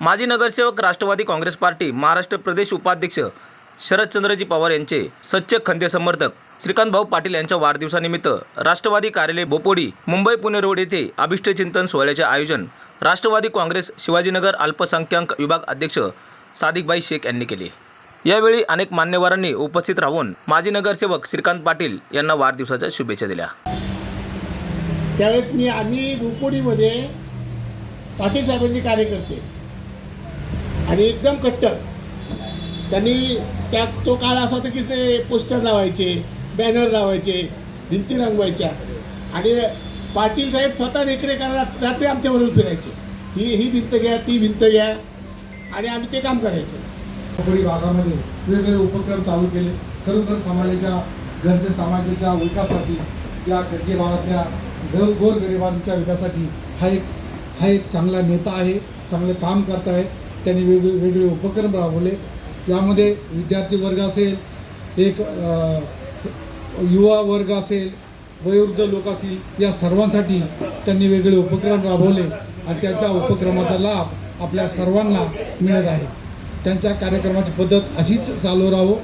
माजी नगरसेवक Rashtrawadi Congress party Maharashtra प्रदेश उपाध्यक्ष शरदचंद्रजी पवार यांचे सच्चे खंदे समर्थक श्रीकांत भाऊ पाटील यांच्या वाढदिवसानिमित्त राष्ट्रवादी कार्यालय बोपोडी मुंबई पुणे रोड येथे अभिष्टचिंतन सोहळ्याचे आयोजन राष्ट्रवादी काँग्रेस शिवाजीनगर अल्पसंख्याक विभाग अध्यक्ष सादिकबाई शेख यांनी केले. यावेळी अनेक मान्यवरांनी उपस्थित राहून माजी नगरसेवक श्रीकांत पाटील यांना वाढदिवसाच्या शुभेच्छा दिल्या. त्यावेळेस मी आम्ही बोपोडीमध्ये पाटील साहेबांचे कार्यकर्ते आणि एकदम कट्टर. त्यांनी त्या तो काळ असा होता की ते पोस्टर लावायचे बॅनर लावायचे भिंती रंगवायच्या. आणि पाटील साहेब स्वतः देखरेख करायला रात्री आमच्याबरोबर फिरायचे. ही ही भिंत घ्या ती भिंत घ्या. आणि आम्ही ते काम करायचे. कोकणी भागामध्ये वेगवेगळे उपक्रम चालू केले. खरोखर समाजाच्या घरच्या समाजाच्या विकासासाठी या खडके भागातल्या ग गोरगरिबांच्या विकासासाठी हा एक हा एक चांगला नेता आहे चांगलं काम करत आहे. त्यांनी वेगळे वेगळे उपक्रम राबवले. यामध्ये विद्यार्थी वर्ग असेल एक युवा वर्ग असेल वयोवृद्ध लोक असतील या सर्वांसाठी त्यांनी वेगळे उपक्रम राबवले आणि त्यांच्या उपक्रमाचा लाभ आपल्या सर्वांना मिळत आहे. त्यांच्या कार्यक्रमाची पद्धत अशीच चालू राहो.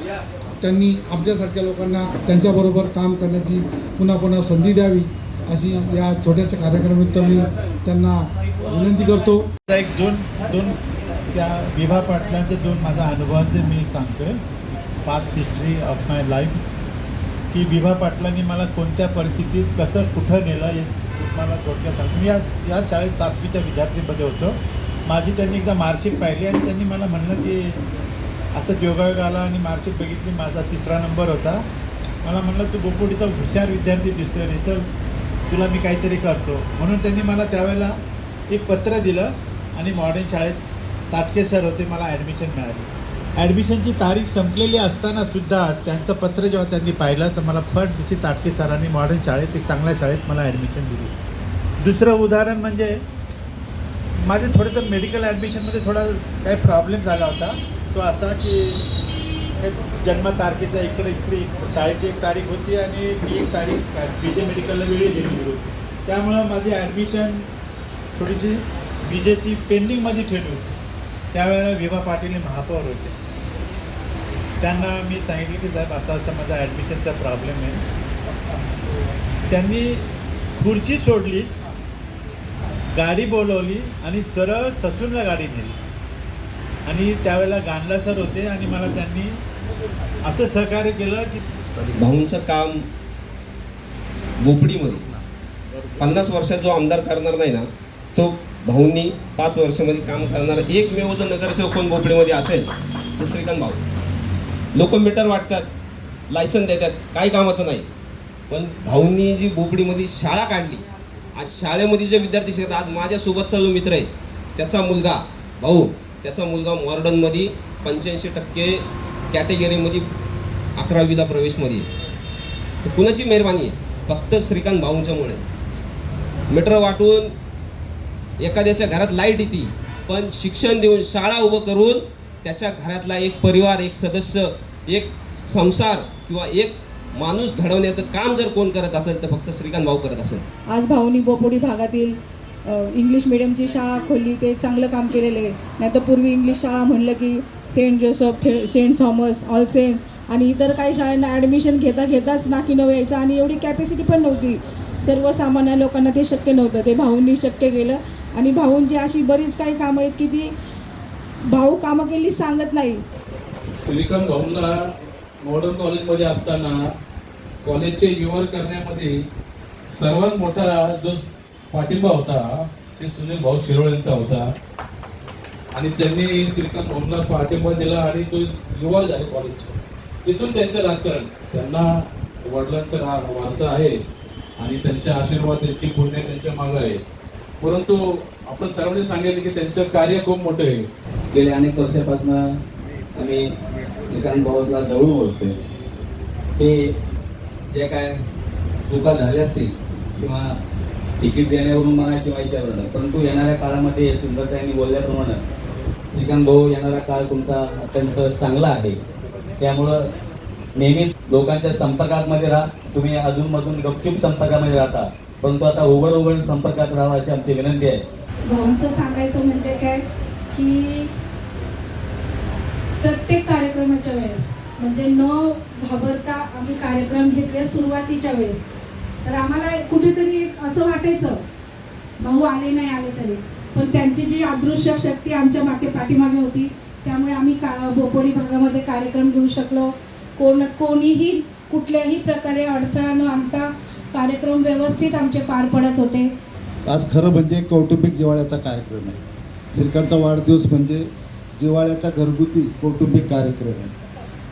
त्यांनी आमच्यासारख्या लोकांना त्यांच्याबरोबर काम करण्याची पुन्हा पुन्हा संधी द्यावी अशी या छोट्याशा कार्यक्रमानिमित्त मी त्यांना विनंती करतो. एक दोन दोन त्या विभा पाटलांचे दोन माझ्या अनुभवांचे मी सांगतोय. Past history of my life की विभा पाटलांनी मला कोणत्या परिस्थितीत कसं कुठं नेलं हे मला थोडक्यात सांगतो. मी या या शाळेत सातवीच्या विद्यार्थीमध्ये होतो. माझी त्यांनी एकदा मार्कशीट पाहिली आणि त्यांनी मला म्हणलं की असं योगायोग आला आणि मार्कशीट बघितली. माझा तिसरा नंबर होता. मला म्हणलं तू बोपोडीचा हुशार विद्यार्थी दिसतोय. रे चल तुला मी काहीतरी करतो. म्हणून त्यांनी मला त्यावेळेला एक पत्र दिलं आणि मॉडर्न शाळेत ताटके सर होते मला ॲडमिशन मिळाली. ॲडमिशनची तारीख संपलेली असताना सुद्धा त्यांचं पत्र जेव्हा त्यांनी पाहिलं तर मला फट दिशी ताटके सरांनी मॉडर्न शाळेत एक चांगल्या शाळेत मला ॲडमिशन दिली. दुसरं उदाहरण म्हणजे माझे थोडंसं मेडिकल ॲडमिशनमध्ये थोडा काही प्रॉब्लेम झाला होता. तो असा की हे जन्मतारखेचा इकडे इकडे शाळेची एक तारीख होती आणि मी एक तारीख बी जे मेडिकलला वेळी दिली होती. त्यामुळं माझी ॲडमिशन थोडीशी बी जेची पेंडिंगमध्ये ठेवली होती. त्यावेळेला विभा पाटील हे महापौर होते. त्यांना मी सांगितलं की साहेब असा असा माझा ॲडमिशनचा प्रॉब्लेम आहे. त्यांनी खुर्ची सोडली गाडी बोलवली आणि सरळ ससूनला गाडी नेली. आणि त्यावेळेला गांडला सर होते आणि मला त्यांनी असं सहकार्य केलं की भाऊंचं काम बोपडीमध्ये. पन्नास वर्षात जो आमदार करणार नाही ना तो भाऊंनी पाच वर्षामध्ये काम करणारा एकमेव जर नगरसेवक कोण बोपडीमध्ये असेल तर श्रीकांत भाऊ. लोक मीटर वाटतात लायसन देतात काही कामाचं नाही. पण भाऊंनी जी भोपळीमध्ये शाळा काढली आज शाळेमध्ये जे विद्यार्थी शिकतात आज माझ्यासोबतचा जो मित्र आहे त्याचा मुलगा भाऊ त्याचा मुलगा मॉर्डनमध्ये पंच्याऐंशी टक्के कॅटेगरीमध्ये अकरावीला प्रवेशमध्ये कुणाची मेहरबानी आहे? फक्त श्रीकांत भाऊंच्यामुळे. मीटर वाटून एखाद्याच्या घरात लाइट येते पण शिक्षण देऊन शाळा उभं करून त्याच्या घरातला एक परिवार एक सदस्य एक संसार किंवा एक माणूस घडवण्याचं काम जर कोण करत असेल तर फक्त श्रीकांत भाऊ करत असेल. आज भाऊनी बोपोडी भागातील इंग्लिश मिडियमची शाळा खोलली ते चांगलं काम केलेलं आहे. नाही तर पूर्वी इंग्लिश शाळा म्हणलं की सेंट जोसेफ थे सेंट थॉमस ऑल सेंट आणि इतर काही शाळांना ॲडमिशन घेता घेताच नाकी नव यायचं आणि एवढी कॅपॅसिटी पण नव्हती. सर्वसामान्य लोकांना ते शक्य नव्हतं. ते भाऊंनी शक्य केलं. आणि भाऊंची अशी बरीच काही कामं आहेत की ती भाऊ कामं केली सांगत नाही. सिलिकॉन भाऊंना मॉडर्न कॉलेजमध्ये असताना कॉलेजचे युवर करण्यामध्ये सर्वात मोठा जो पाठिंबा होता ते सुनील भाऊ शिरोळ यांचा होता. आणि त्यांनी श्रीकांत भाऊंना पाठिंबा दिला आणि तो युवा झाले कॉलेजचे तिथून त्यांचं राजकारण. त्यांना वडिलांचा वारसा आहे आणि त्यांच्या आशीर्वाद त्यांची पुण्य त्यांच्या मागं आहे. परंतु आपण सर्वांनी सांगितलं की त्यांचं कार्य खूप मोठं आहे. गेले अनेक वर्षापासून आम्ही श्रीकांत भाऊला जवळ बोलतोय. ते जे काय चुका झाल्या असतील किंवा तिकीट देण्यावरून म्हणा किंवा याच्यावरून परंतु येणाऱ्या काळामध्ये सुंदरताईंनी बोलल्याप्रमाणे श्रीकांत भाऊ येणारा काळ तुमचा अत्यंत चांगला आहे. त्यामुळं नेहमी लोकांच्या संपर्कामध्ये राहा. तुम्ही अधूनमधून गपचूप संपर्कामध्ये राहता. परंतु आता उघड उघड संपर्कात राहावा अशी आमची विनंती आहे. भाऊंचं सांगायचं म्हणजे काय? की प्रत्येक कार्यक्रमाच्या वेळेस म्हणजे न घाबरता आम्ही कार्यक्रम घेतले सुरुवातीच्या वेळेस. तर आम्हाला कुठेतरी एक असं वाटायचं भाऊ आले नाही आले तरी. पण त्यांची जी अदृश्य शक्ती आमच्या मागे पाठीमागे होती त्यामुळे आम्ही का बोपोडी भागामध्ये कार्यक्रम घेऊ शकलो. कोण कोणीही कुठल्याही प्रकारे अडथळा न आणता कार्यक्रम व्यवस्थित आमचे पार पडत होते. आज खरं म्हणजे कौटुंबिक जिवाळ्याचा कार्यक्रम आहे. श्रीकांतचा वाढदिवस म्हणजे जिवाळ्याचा घरगुती कौटुंबिक कार्यक्रम आहे.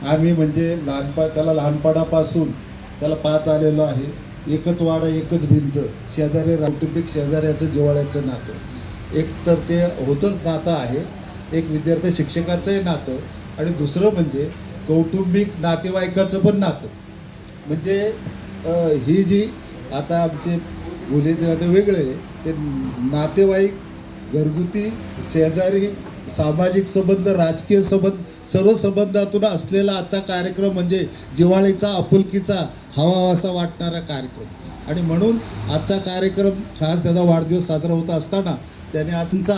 आम्ही म्हणजे लहानपण त्याला लहानपणापासून त्याला पाहत आलेलो आहे. एकच वाडा एकच भिंत शेजारी कौटुंबिक शेजाऱ्याचं जिवाळ्याचं नातं. एक तर ते होतंच नातं आहे. एक विद्यार्थी शिक्षकाचंही नातं. आणि दुसरं म्हणजे कौटुंबिक नातेवाईकाचं पण नातं. म्हणजे ही जी आता आमचे बोले ते आता वेगळे ते नातेवाईक घरगुती शेजारी सामाजिक संबंध राजकीय संबंध सर्व संबंधातून असलेला आजचा कार्यक्रम म्हणजे जिवाळीचा आपुलकीचा हवा असा वाटणारा कार्यक्रम. आणि म्हणून आजचा कार्यक्रम खास त्याचा वाढदिवस साजरा होत असताना त्याने आजचा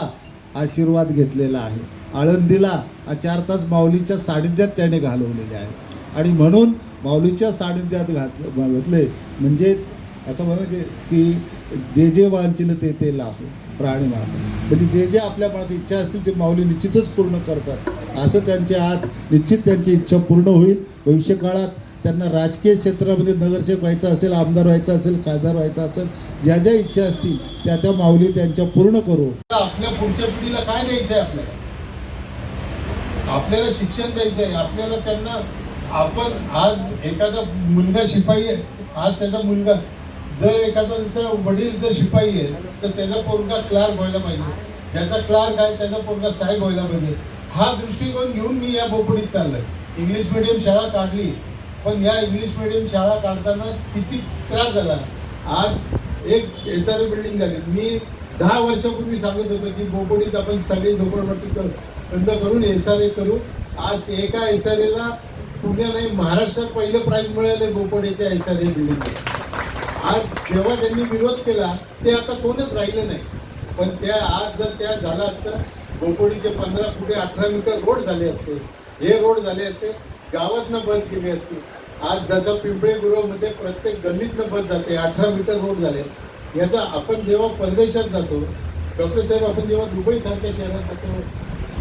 आशीर्वाद घेतलेला आहे. आळंदीला चार तास माऊलीच्या सानिध्यात त्याने घालवलेले आहे. आणि म्हणून माऊलीच्या सानिध्यात घातलं घातले. म्हणजे असं म्हणा की की जे जे वांचिल ते ते लाहो प्राणी मार्ग म्हणजे जे जे आपल्या मनात इच्छा असतील ते माऊली निश्चितच पूर्ण करतात. असं त्यांचे आज निश्चित त्यांची इच्छा पूर्ण होईल. भविष्यकाळात त्यांना राजकीय क्षेत्रामध्ये नगरसेवक व्हायचं असेल आमदार व्हायचं असेल खासदार व्हायचं असेल ज्या ज्या इच्छा असतील त्या त्या माऊली त्यांच्या पूर्ण करू. आपल्या पुढच्या पिढीला काय द्यायचं आहे आपल्याला? आपल्याला शिक्षण द्यायचं आहे आपल्याला त्यांना आपण आज एखादा मुलगा शिपाई आहे आज त्याचा मुलगा जर एखादा त्याचा वडील जर शिपाई आहे तर त्याचा पोरगा क्लार्क व्हायला पाहिजे. ज्याचा क्लार्क आहे त्याचा पोरगा साहेब व्हायला पाहिजे. हा दृष्टिकोन घेऊन मी या बोपडीत चाललोय. इंग्लिश मिडियम शाळा काढली पण या इंग्लिश मिडियम शाळा काढताना किती त्रास झाला. आज एक एस आर बिल्डिंग झाली. मी दहा वर्षापूर्वी सांगत होतो की बोपडीत आपण सगळे झोपडपट्टी करू बंद करून एस आर ए करू. आज एका एस आर एला पुण्या नाही महाराष्ट्रात पहिलं प्राईज मिळालं बोपडेच्या एस बिल्डिंग आज जेव्हा त्यांनी विरोध केला ते आता कोणच राहिलं नाही. पण त्या आज जर त्या झालं असतं बोपडीचे पंधरा फुटे अठरा मीटर रोड झाले असते. हे रोड झाले असते गावातनं बस गेली असती. आज जसं पिंपळे गुरुमध्ये प्रत्येक गल्लीतनं बस जाते अठरा मीटर रोड झाले. याचा आपण जेव्हा परदेशात जातो डॉक्टर साहेब आपण जेव्हा दुबई सारख्या शहरात जातो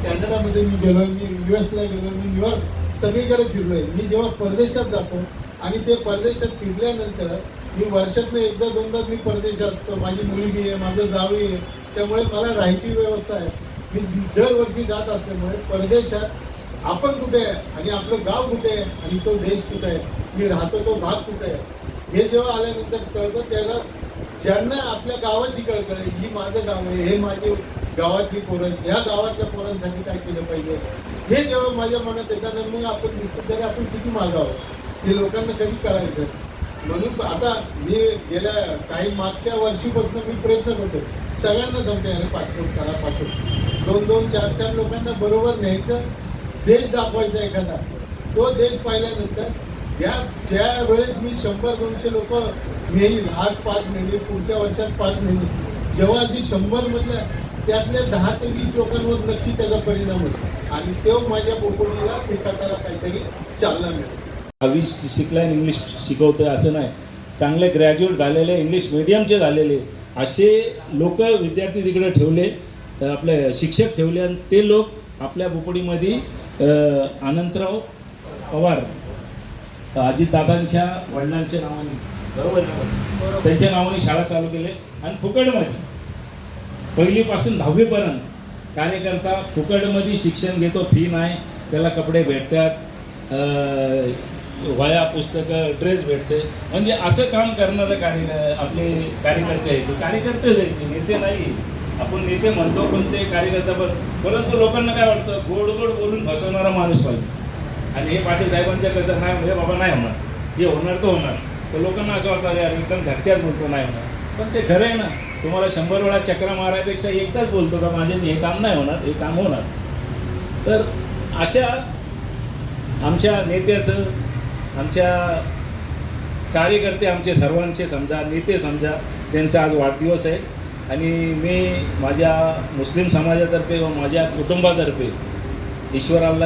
कॅनडामध्ये मी गेलो मी यू एसला गेलो मी न्यूयॉर्क सगळीकडे फिरलोय. मी जेव्हा परदेशात जातो आणि ते परदेशात फिरल्यानंतर मी वर्षातनं एकदा दोनदा मी परदेशात माझी मुलगी आहे माझं जावी आहे त्यामुळे मला राहायची व्यवस्था आहे. मी दरवर्षी जात असल्यामुळे परदेशात आपण कुठे आहे आणि आपलं गाव कुठे आहे आणि तो देश कुठे आहे मी राहतो तो भाग कुठे आहे हे जेव्हा आल्यानंतर कळतं त्याला ज्यांना आपल्या गावाची कळकळ आहे ही माझं गाव आहे हे माझे गावातली पोरं ह्या या गावातल्या पोरांसाठी काय केलं पाहिजे? हे जेव्हा माझ्या मनात येताना मग आपण दिसतो तरी आपण किती मागावं हे लोकांना कधी कळायचं म्हणून आता मी गेल्या काही मागच्या वर्षीपासून मी प्रयत्न करतो सगळ्यांना सांगते अरे पासपोर्ट काढा पासपोर्ट. दोन दोन चार चार लोकांना बरोबर न्यायचं देश दाखवायचा एखादा. तो देश पाहिल्यानंतर ज्या ज्या वेळेस मी शंभर दोनशे लोक नेईल आज पाच नेली पुढच्या वर्षात पाच नेली जेव्हा जी शंभर त्यातल्या दहा ते वीस लोकांवर नक्की त्याचा परिणाम होतो. आणि तेव्हा माझ्या बोकोडीला विकासाला काहीतरी चालना मिळेल. दहावी शिकलाय आणि इंग्लिश शिकवतोय असं नाही. चांगले ग्रॅज्युएट झालेले इंग्लिश मिडियमचे झालेले असे लोक विद्यार्थी तिकडे ठेवले आपले शिक्षक ठेवले आणि ते लोक आपल्या बोपडीमध्ये अ, अनंतराव पवार अजितदादांच्या वडिलांच्या नावाने बरोबर? त्यांच्या नावाने शाळा चालू केले आणि फुकटमध्ये पहिलीपासून दहावीपर्यंत कार्यकर्ता फुकटमध्ये शिक्षण घेतो फी नाही त्याला कपडे भेटतात वया पुस्तकं ड्रेस भेटते. म्हणजे असं काम करणारं कार्य आपले कार्यकर्ते आहेत. कार्यकर्तेच आहेत ते नेते नाही. आपण नेते म्हणतो पण ते कार्यकर्ता पण. परंतु लोकांना काय वाटतं गोड गोड बोलून फसवणारा माणूस पाहिजे. आणि हे पाटील साहेबांच्या कसं नाही हे बाबा नाही होणार. हे होणार तर होणार. तर लोकांना असं वाटतं यार एकदम धक्क्यात बोलतो नाही होणार. पण ते खरं आहे ना. तुम्हाला शंभर वेळा चक्र मारायपेक्षा एकदाच बोलतो का माझे हे काम नाही होणार हे काम होणार. तर अशा आमच्या नेत्याचं आमच्या कार्यकर्ते आमचे सर्वांचे समजा नेते समजा त्यांचा आज वाढदिवस आहे. आणि मी माझ्या मुस्लिम समाजातर्फे व माझ्या कुटुंबातर्फे ईश्वराला